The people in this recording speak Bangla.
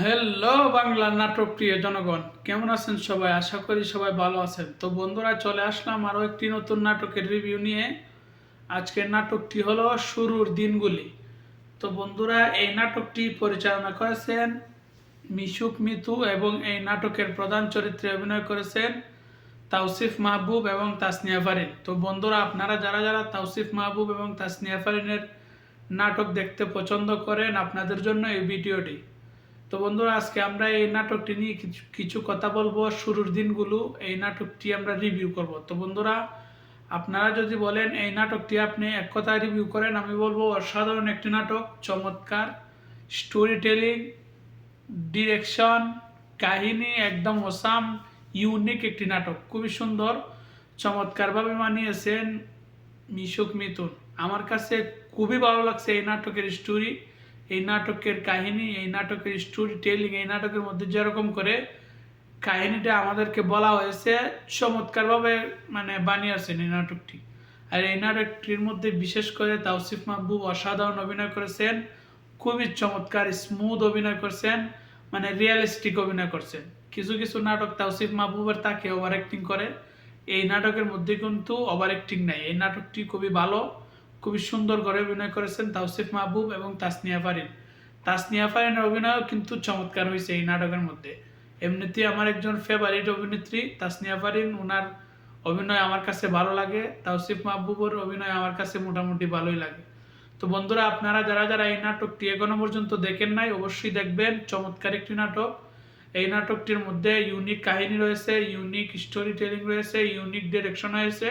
হ্যালো বাংলা নাটক প্রিয় জনগণ। কেমন আছেন সবাই? আশা করি সবাই ভালো আছেন। তো বন্ধুরা, চলে আসলাম আরও একটি নতুন নাটকের রিভিউ নিয়ে। আজকের নাটকটি হলো শুরুর দিনগুলি। তো বন্ধুরা, এই নাটকটি পরিচালনা করেছেন মিশুক মিতু এবং এই নাটকের প্রধান চরিত্রে অভিনয় করেছেন তাওসিফ মাহবুব এবং তাসনিয়া ফারিন। তো বন্ধুরা, আপনারা যারা যারা তাওসিফ মাহবুব এবং তাসনিয়া ফারিনের নাটক দেখতে পছন্দ করেন, আপনাদের জন্য এই ভিডিওটি। তো বন্ধুরা, আজকে আমরা এই নাটকটি নিয়ে কিছু কিছু কথা বলব। শুরুর দিনগুলো এই নাটকটি আমরা রিভিউ করব। তো বন্ধুরা, আপনারা যদি বলেন এই নাটকটি আপনি এক কথায় রিভিউ করেন, আমি বলব অসাধারণ একটি নাটক, চমৎকার স্টোরি টেলিং ডিরেকশন কাহিনী একদম ওসাম ইউনিক একটি নাটক, খুবই সুন্দর, চমৎকারভাবে মানিয়েছেন মিশুক মিতুন আমার কাছে খুবই ভালো লাগছে এই নাটকের স্টোরি এই নাটকের কাহিনী, এই নাটকের স্টোরি টেলিং এই নাটকের মধ্যে যেরকম করে কাহিনীটা আমাদেরকে বলা হয়েছে, চমৎকারভাবে মানে বানিয়েছেন এই নাটকটি। আর এই নাটকটির মধ্যে বিশেষ করে তাওসিফ মাহবুব অসাধারণ অভিনয় করেছেন, খুবই চমৎকার স্মুথ অভিনয় করছেন মানে রিয়েলিস্টিক অভিনয় করছেন। কিছু কিছু নাটক তাওসিফ মাহবুবের তাকে ওভার অ্যাক্টিং করে। এই নাটকের মধ্যে কিন্তু ওভার অ্যাক্টিং নাই। এই নাটকটি খুবই ভালো। খুবই সুন্দর করে অভিনয় করেছেন তাওসিফ মাহবুব এবং তাসনিয়া ফারিন। তাসনিয়া ফারিনের অভিনয়ও কিন্তু চমৎকার হয়েছে এই নাটকের মধ্যে। এমনিতে আমার একজন ফেভারিট অভিনেত্রী তাসনিয়া ফারিন ওনার অভিনয় আমার কাছে ভালো লাগে, তাওসিফ মাহবুবের অভিনয় আমার কাছে মোটামুটি ভালোই লাগে। তো বন্ধুরা, আপনারা যারা যারা এই নাটকটি এখনও পর্যন্ত দেখেন নাই, অবশ্যই দেখবেন, চমৎকার একটি নাটক। এই নাটকটির মধ্যে ইউনিক কাহিনী রয়েছে ইউনিক স্টোরি টেলিং রয়েছে ইউনিক ডিরেকশন হয়েছে